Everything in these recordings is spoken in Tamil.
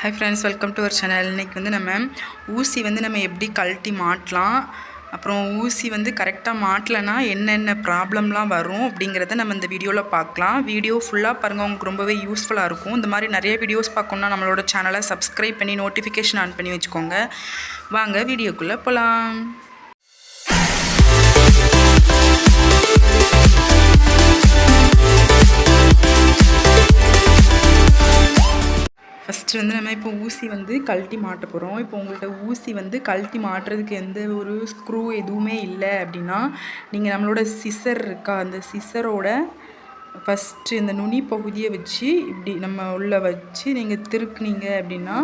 Hi friends welcome to our channel இன்றைக்கி வந்து நம்ம ஊசி வந்து நம்ம எப்படி கழட்டி மாட்டலாம் அப்புறம் ஊசி வந்து கரெக்டாக மாட்டலைன்னா என்னென்ன ப்ராப்ளம்லாம் வரும் அப்படிங்கிறத நம்ம இந்த வீடியோவில் பார்க்கலாம். வீடியோ ஃபுல்லாக பாருங்கள் உங்களுக்கு ரொம்பவே யூஸ்ஃபுல்லாக இருக்கும். இந்த மாதிரி நிறைய வீடியோஸ் பார்க்கணுன்னா நம்மளோட சேனலை சப்ஸ்கிரைப் பண்ணி நோட்டிஃபிகேஷன் ஆன் பண்ணி வச்சுக்கோங்க. வாங்க வீடியோக்குள்ளே போகலாம் ஃபஸ்ட்டு வந்து நம்ம இப்போ ஊசி வந்து கழட்டி மாட்ட போகிறோம் இப்போ உங்கள்கிட்ட ஊசி வந்து கழட்டி மாட்டுறதுக்கு எந்த ஒரு ஸ்க்ரூ எதுவுமே இல்லை அப்படின்னா நீங்கள் நம்மளோட சிசர் இருக்கா அந்த சிசரோட ஃபஸ்ட்டு இந்த நுனி பகுதியை வச்சு இப்படி நம்ம உள்ளே வச்சு நீங்கள் திருக்குனீங்க அப்படின்னா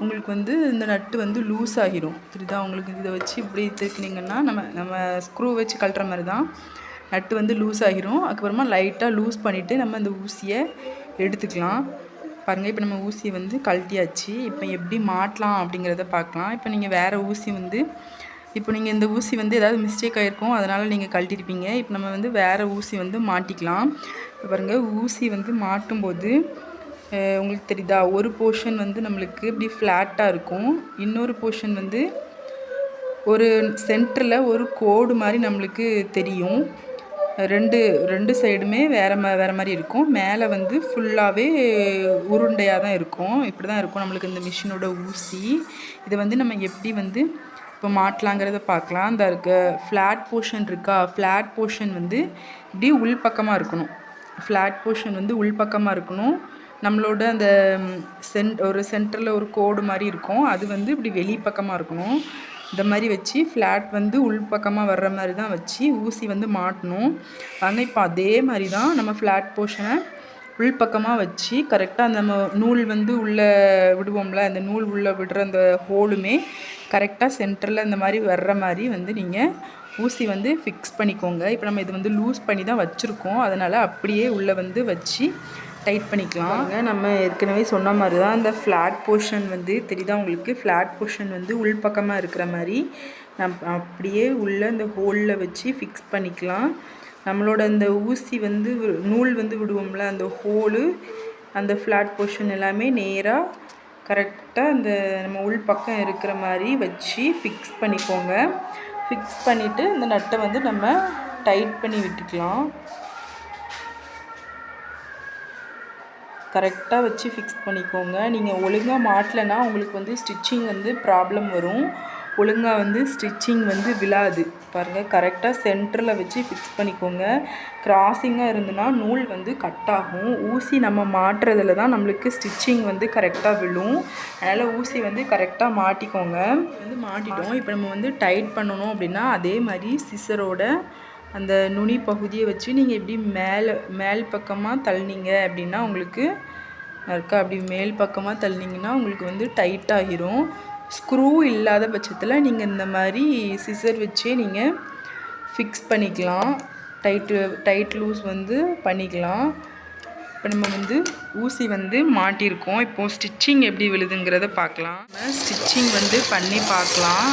உங்களுக்கு வந்து இந்த நட்டு வந்து லூஸ் ஆகிரும். புரியுதா? உங்களுக்கு இதை வச்சு இப்படி திருக்குனீங்கன்னா நம்ம நம்ம ஸ்க்ரூ வச்சு கழட்டுற மாதிரி தான் நட்டு வந்து லூஸ் ஆகிரும். அதுக்கப்புறமா லைட்டாக லூஸ் பண்ணிவிட்டு நம்ம அந்த ஊசியை எடுத்துக்கலாம். பாருங்கள் இப்போ நம்ம ஊசியை வந்து கழட்டியாச்சு. இப்போ எப்படி மாட்டலாம் அப்படிங்கிறத பார்க்கலாம். இப்போ நீங்கள் வேறு ஊசி வந்து இப்போ நீங்கள் இந்த ஊசி வந்து ஏதாவது மிஸ்டேக் ஆகிருக்கும் அதனால் நீங்கள் கழட்டிருப்பீங்க இப்போ நம்ம வந்து வேறு ஊசி வந்து மாட்டிக்கலாம். இப்போ பாருங்கள் ஊசி வந்து மாட்டும்போது உங்களுக்கு தெரியுதா? ஒரு போர்ஷன் வந்து நம்மளுக்கு இப்படி ஃப்ளாட்டாக இருக்கும். இன்னொரு போர்ஷன் வந்து ஒரு சென்டரில் ஒரு கோடு மாதிரி நம்மளுக்கு தெரியும். ரெண்டு ரெண்டு சைடுமே வேறு மா வேறு மாதிரி இருக்கும். மேலே வந்து ஃபுல்லாகவே உருண்டையாக தான் இருக்கும். இப்படி தான் இருக்கும் நம்மளுக்கு இந்த மிஷினோட ஊசி. இதை வந்து நம்ம எப்படி வந்து இப்போ மாட்டலாங்கிறத பார்க்கலாம். இந்த இருக்க ஃப்ளாட் போர்ஷன் இருக்கா? ஃப்ளாட் போர்ஷன் வந்து இப்படி உள்பக்கமாக இருக்கணும். ஃப்ளாட் போர்ஷன் வந்து உள்பக்கமாக இருக்கணும். நம்மளோட அந்த சென்ட் ஒரு சென்டரில் ஒரு கோடு மாதிரி இருக்கும். அது வந்து இப்படி வெளிப்பக்கமாக இருக்கணும். இந்த மாதிரி வச்சு ஃப்ளாட் வந்து உள் பக்கமாக வர்ற மாதிரி தான் வச்சு ஊசி வந்து மாட்டணும். ஆனால் இப்போ அதே மாதிரி தான் நம்ம ஃப்ளாட் போர்ஷனை உள் பக்கமாக வச்சு கரெக்டாக அந்த நம்ம நூல் வந்து உள்ளே விடுவோம்ல அந்த நூல் உள்ளே விடுற அந்த ஹோலுமே கரெக்டாக சென்டரில் இந்த மாதிரி வர்ற மாதிரி வந்து நீங்கள் ஊசி வந்து ஃபிக்ஸ் பண்ணிக்கோங்க. இப்போ நம்ம இது வந்து லூஸ் பண்ணி தான் வச்சுருக்கோம். அதனால் அப்படியே உள்ளே வந்து வச்சு டைட் பண்ணிக்கலாம். நம்ம ஏற்கனவே சொன்ன மாதிரி தான் அந்த ஃப்ளாட் போர்ஷன் வந்து தெரியுதா உங்களுக்கு? ஃப்ளாட் போர்ஷன் வந்து உள்பக்கமாக இருக்கிற மாதிரி நம் அப்படியே உள்ளே அந்த ஹோலில் வச்சு ஃபிக்ஸ் பண்ணிக்கலாம். நம்மளோட அந்த ஊசி வந்து நூல் வந்து விடுவோம்ல அந்த ஹோலு அந்த ஃப்ளாட் போர்ஷன் எல்லாமே நேராக கரெக்டாக அந்த நம்ம உள் பக்கம் இருக்கிற மாதிரி வச்சு ஃபிக்ஸ் பண்ணிக்கோங்க. ஃபிக்ஸ் பண்ணிவிட்டு இந்த நட்டை வந்து நம்ம டைட் பண்ணி விட்டுக்கலாம். கரெக்டாக வச்சு ஃபிக்ஸ் பண்ணிக்கோங்க. நீங்கள் ஒழுங்காக மாட்டலைன்னா உங்களுக்கு வந்து ஸ்டிச்சிங் வந்து ப்ராப்ளம் வரும். ஒழுங்காக வந்து ஸ்டிச்சிங் வந்து விழாது. பாருங்கள் கரெக்டாக சென்டரில் வச்சு ஃபிக்ஸ் பண்ணிக்கோங்க. கிராசிங்காக இருந்துன்னா நூல் வந்து கட் ஆகும். ஊசி நம்ம மாட்டுறதுல தான் நம்மளுக்கு ஸ்டிச்சிங் வந்து கரெக்டாக விழும். அதனால் ஊசி வந்து கரெக்டாக மாட்டிக்கோங்க. வந்து மாட்டிட்டோம். இப்போ நம்ம வந்து டைட் பண்ணணும் அப்படின்னா அதே மாதிரி சிசரோட அந்த நுனி பகுதியை வச்சு நீங்கள் எப்படி மேலே மேல் பக்கமாக தள்ளினீங்க அப்படின்னா உங்களுக்கு இருக்கா அப்படி மேல் பக்கமாக தள்ளினீங்கன்னா உங்களுக்கு வந்து டைட் ஆகிரும். ஸ்க்ரூ இல்லாத பட்சத்தில் நீங்கள் இந்த மாதிரி சிசர் வச்சே நீங்கள் ஃபிக்ஸ் பண்ணிக்கலாம். டைட்டு டைட் லூஸ் வந்து பண்ணிக்கலாம். இப்போ நம்ம வந்து ஊசி வந்து மாட்டியிருக்கோம். இப்போது ஸ்டிச்சிங் எப்படி விழுதுங்கிறத பார்க்கலாம். ஸ்டிச்சிங் வந்து பண்ணி பார்க்கலாம்.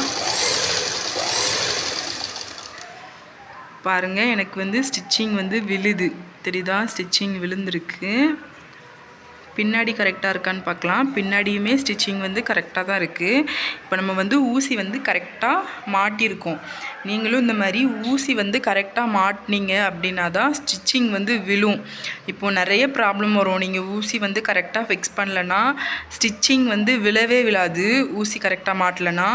பாருங்கள் எனக்கு வந்து ஸ்டிச்சிங் வந்து விழுது. தெரியுதா? ஸ்டிச்சிங் விழுந்திருக்கு. பின்னாடி கரெக்டாக இருக்கான்னு பார்க்கலாம். பின்னாடியுமே ஸ்டிச்சிங் வந்து கரெக்டாக தான் இருக்குது இப்போ நம்ம வந்து ஊசி வந்து கரெக்டாக மாட்டியிருக்கோம். நீங்களும் இந்த மாதிரி ஊசி வந்து கரெக்டாக மாட்டினீங்க அப்படின்னா தான் ஸ்டிச்சிங் வந்து விழும். இப்போது நிறைய ப்ராப்ளம் வரும். நீங்கள் ஊசி வந்து கரெக்டாக ஃபிக்ஸ் பண்ணலன்னா ஸ்டிச்சிங் வந்து விழவே விழாது. ஊசி கரெக்டாக மாட்டலைன்னா.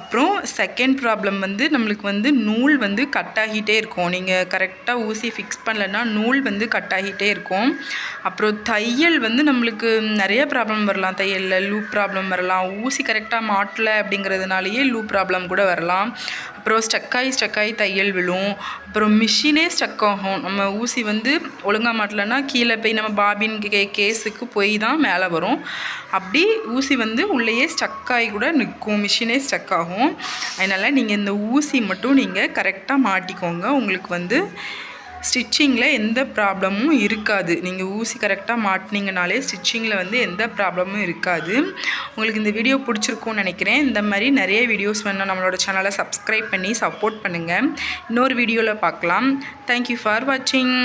அப்புறம் செகண்ட் ப்ராப்ளம் வந்து நம்மளுக்கு வந்து நூல் வந்து கட் ஆகிட்டே இருக்கும். நீங்கள் கரெக்டாக ஊசி ஃபிக்ஸ் பண்ணலன்னா நூல் வந்து கட் ஆகிட்டே இருக்கும். அப்புறம் தையல் வந்து நம்மளுக்கு நிறைய ப்ராப்ளம் வரலாம். தையலில் லூப் ப்ராப்ளம் வரலாம். ஊசி கரெக்டாக மாட்டலை அப்படிங்கிறதுனாலேயே லூப் ப்ராப்ளம் கூட வரலாம். அப்புறம் ஸ்டக்காகி ஸ்டக்காகி தையல் விழும். அப்புறம் மிஷினே ஸ்டக் ஆகும். நம்ம ஊசி வந்து ஒழுங்காக மாட்டலைன்னா கீழே போய் நம்ம பாபின் கே கேஸுக்கு போய் தான் மேலே வரும். அப்படி ஊசி வந்து உள்ளேயே ஸ்டக்காகி கூட நிற்கும். மிஷினே ஸ்டக் ஆகும். அதனால் நீங்கள் இந்த ஊசி மட்டும் நீங்கள் கரெக்டாக மாட்டிக்கோங்க. உங்களுக்கு வந்து ஸ்டிச்சிங்கில் எந்த ப்ராப்ளமும் இருக்காது. நீங்கள் ஊசி கரெக்டாக மாட்டினீங்கனாலே ஸ்டிச்சிங்கில் வந்து எந்த ப்ராப்ளமும் இருக்காது. உங்களுக்கு இந்த வீடியோ பிடிச்சிருக்கும்னு நினைக்கிறேன். இந்த மாதிரி நிறைய வீடியோஸ் வேணும் நம்மளோட சேனலை சப்ஸ்கிரைப் பண்ணி சப்போர்ட் பண்ணுங்கள் இன்னொரு வீடியோவில் பார்க்கலாம். தேங்க்யூ ஃபார் வாட்சிங்